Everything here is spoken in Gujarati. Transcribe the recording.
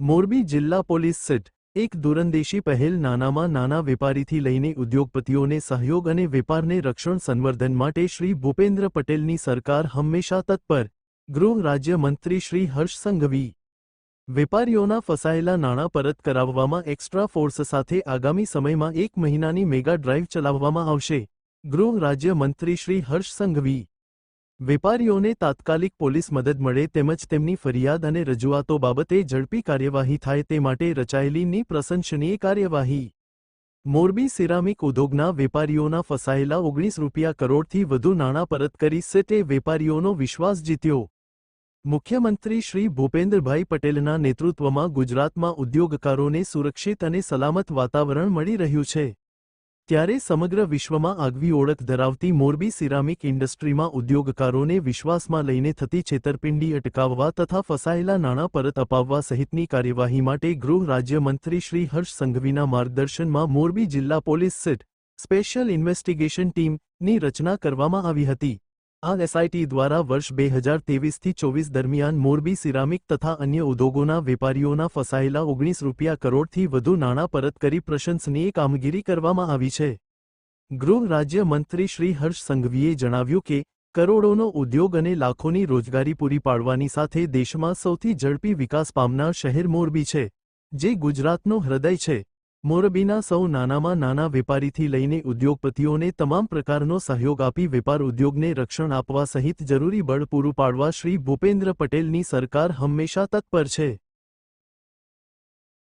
મોરબી જિલ્લા પોલીસ સીટ, એક દૂરંદેશી પહેલ નાનામાં નાના વેપારીથી લઈને ઉદ્યોગપતિઓને સહયોગ અને વેપારને રક્ષણ સંવર્ધન માટે શ્રી ભૂપેન્દ્ર પટેલની સરકાર હંમેશા તત્પર, ગૃહ રાજ્ય મંત્રી શ્રી હર્ષ સંઘવી. વેપારીઓના ફસાયેલા નાણાં પરત કરાવવામાં એક્સ્ટ્રા ફોર્સ સાથે આગામી સમયમાં એક મહિનાની મેગા ડ્રાઈવ ચલાવવામાં આવશે, ગૃહ રાજ્ય મંત્રી શ્રી હર્ષ સંઘવી. વેપારીઓને તાત્કાલિક પોલીસ મદદ મળે તેમજ તેમની ફરિયાદ અને રજૂઆતો બાબતે ઝડપી કાર્યવાહી થાય તે માટે રચાયેલીની પ્રશંસનીય કાર્યવાહી. મોરબી સિરામિક ઉદ્યોગના વેપારીઓના ફસાયેલા ઓગણીસ રૂપિયા કરોડથી વધુ નાણાં પરત કરી સેટે વેપારીઓનો વિશ્વાસ જીત્યો. મુખ્યમંત્રી શ્રી ભૂપેન્દ્રભાઈ પટેલના નેતૃત્વમાં ગુજરાતમાં ઉદ્યોગકારોને સુરક્ષિત અને સલામત વાતાવરણ મળી રહ્યું છે. ત્યારે સમગ્ર વિશ્વમાં આગવી ઓળખ ધરાવતી મોરબી સિરામિક ઇન્ડસ્ટ્રીમાં ઉદ્યોગકારોને વિશ્વાસમાં લઈને થતી છેતરપિંડી અટકાવવા તથા ફસાયેલા નાણાં પરત અપાવવા સહિતની કાર્યવાહી માટે ગૃહ રાજ્યમંત્રી શ્રી હર્ષ સંઘવીના માર્ગદર્શનમાં મોરબી જિલ્લા પોલીસ સેટ સ્પેશિયલ ઇન્વેસ્ટિગેશન ટીમની રચના કરવામાં આવી હતી. આ એસઆઈટી દ્વારા વર્ષ બે હજાર તેવીસથી ચોવીસ દરમિયાન મોરબી સિરામિક તથા અન્ય ઉદ્યોગોના વેપારીઓના ફસાયેલા ઓગણીસ રૂપિયા કરોડથી વધુ નાણાં પરત કરી પ્રશંસનીય કામગીરી કરવામાં આવી છે. ગૃહ રાજ્ય મંત્રી શ્રી હર્ષ સંઘવીએ જણાવ્યું કે, કરોડોનો ઉદ્યોગ અને લાખોની રોજગારી પૂરી પાડવાની સાથે દેશમાં સૌથી ઝડપી વિકાસ પામનાર શહેર મોરબી છે, જે ગુજરાતનો હૃદય છે. મોરબીના સૌ નાનામાં નાના વેપારીથી લઈને ઉદ્યોગપતિઓને તમામ પ્રકારનો સહયોગ આપી વેપાર ઉદ્યોગને રક્ષણ આપવા સહિત જરૂરી બળ પૂરું પાડવા શ્રી ભૂપેન્દ્ર પટેલની સરકાર હંમેશા તત્પર છે.